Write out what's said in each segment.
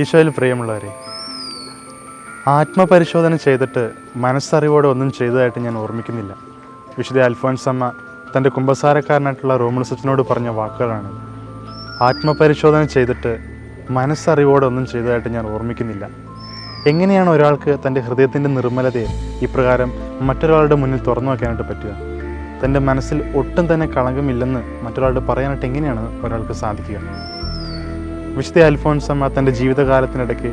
ഈശോയിൽ പ്രിയമുള്ളവരെ ആത്മപരിശോധന ചെയ്തിട്ട് മനസ്സറിവോടെ ഒന്നും ചെയ്തതായിട്ട് ഞാൻ ഓർമ്മിക്കുന്നില്ല. വിശുദ്ധ അൽഫോൻസമ്മ തന്റെ കുമ്പസാരക്കാരനായിട്ടുള്ള റോമുൾസച്ചിനോട് പറഞ്ഞ വാക്കുകളാണ്. ആത്മപരിശോധന ചെയ്തിട്ട് മനസ്സറിവോടെ ഒന്നും ചെയ്തതായിട്ട് ഞാൻ ഓർമ്മിക്കുന്നില്ല. എങ്ങനെയാണ് ഒരാൾക്ക് തന്റെ ഹൃദയത്തിന്റെ നിർമ്മലതയെ ഇപ്രകാരം മറ്റൊരാളുടെ മുന്നിൽ തുറന്നു വയ്ക്കാനായിട്ട് പറ്റുക? തന്റെ മനസ്സിൽ ഒട്ടും തന്നെ കളങ്കമില്ലെന്ന് മറ്റൊരാളോട് പറയാനായിട്ട് എങ്ങനെയാണ് ഒരാൾക്ക് സാധിക്കുക? വിശുദ്ധ അൽഫോൻസമ്മ തന്റെ ജീവിതകാലത്തിനിടയ്ക്ക്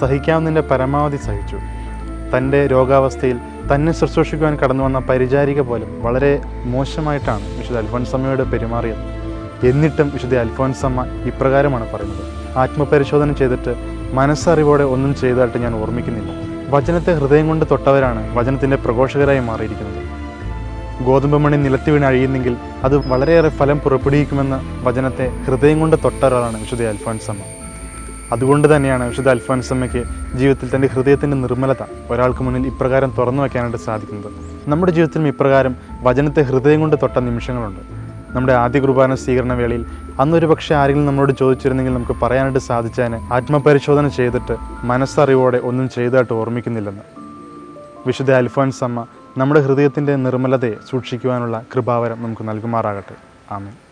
സഹിക്കാവുന്നതിന്റെ പരമാവധി സഹിച്ചു. തന്റെ രോഗാവസ്ഥയിൽ തന്നെ ശുശ്രൂഷിക്കുവാൻ കടന്നു വന്ന പരിചാരിക പോലും വളരെ മോശമായിട്ടാണ് വിശുദ്ധ അൽഫോൻസമ്മയോട് പെരുമാറിയത്. എന്നിട്ടും വിശുദ്ധ അൽഫോൻസമ്മ ഇപ്രകാരമാണ് പറയുന്നത്. ആത്മപരിശോധന ചെയ്തിട്ട് മനസ്സറിവോടെ ഒന്നും ചെയ്തതായിട്ട് ഞാൻ ഓർമ്മിക്കുന്നില്ല. വചനത്തെ ഹൃദയം കൊണ്ട് തൊട്ടവരാണ് വചനത്തിന്റെ പ്രഘോഷകരായി മാറിയിരിക്കുന്നത്. ഗോതമ്പ് മണി നിലത്ത് വീണ് അഴിയുന്നെങ്കിൽ അത് വളരെയേറെ ഫലം പുറപ്പെടുവിക്കുമെന്ന വചനത്തെ ഹൃദയം കൊണ്ട് തൊട്ട ഒരാളാണ് വിശുദ്ധ അൽഫോൻസമ്മ. അതുകൊണ്ട് തന്നെയാണ് വിശുദ്ധ അൽഫോൻസമ്മയ്ക്ക് ജീവിതത്തിൽ തന്റെ ഹൃദയത്തിന്റെ നിർമ്മലത ഒരാൾക്ക് മുന്നിൽ ഇപ്രകാരം തുറന്നു വയ്ക്കാനായിട്ട് സാധിക്കുന്നത്. നമ്മുടെ ജീവിതത്തിലും ഇപ്രകാരം വചനത്തെ ഹൃദയം കൊണ്ട് തൊട്ട നിമിഷങ്ങളുണ്ട്. നമ്മുടെ ആദ്യ കുർബാന സ്വീകരണ വേളയിൽ അന്നൊരു പക്ഷേ ആരെങ്കിലും നമ്മളോട് ചോദിച്ചിരുന്നെങ്കിൽ നമുക്ക് പറയാനായിട്ട് സാധിച്ചതിന് ആത്മപരിശോധന ചെയ്തിട്ട് മനസ്സറിവോടെ ഒന്നും ചെയ്തതായിട്ട് ഓർമ്മിക്കുന്നില്ലെന്ന്. വിശുദ്ധ അൽഫോൻസമ്മ നമ്മുടെ ഹൃദയത്തിന്റെ നിർമ്മലതയെ സൂക്ഷിക്കുവാനുള്ള കൃപാവരം നമുക്ക് നൽകുമാറാകട്ടെ. ആമേൻ.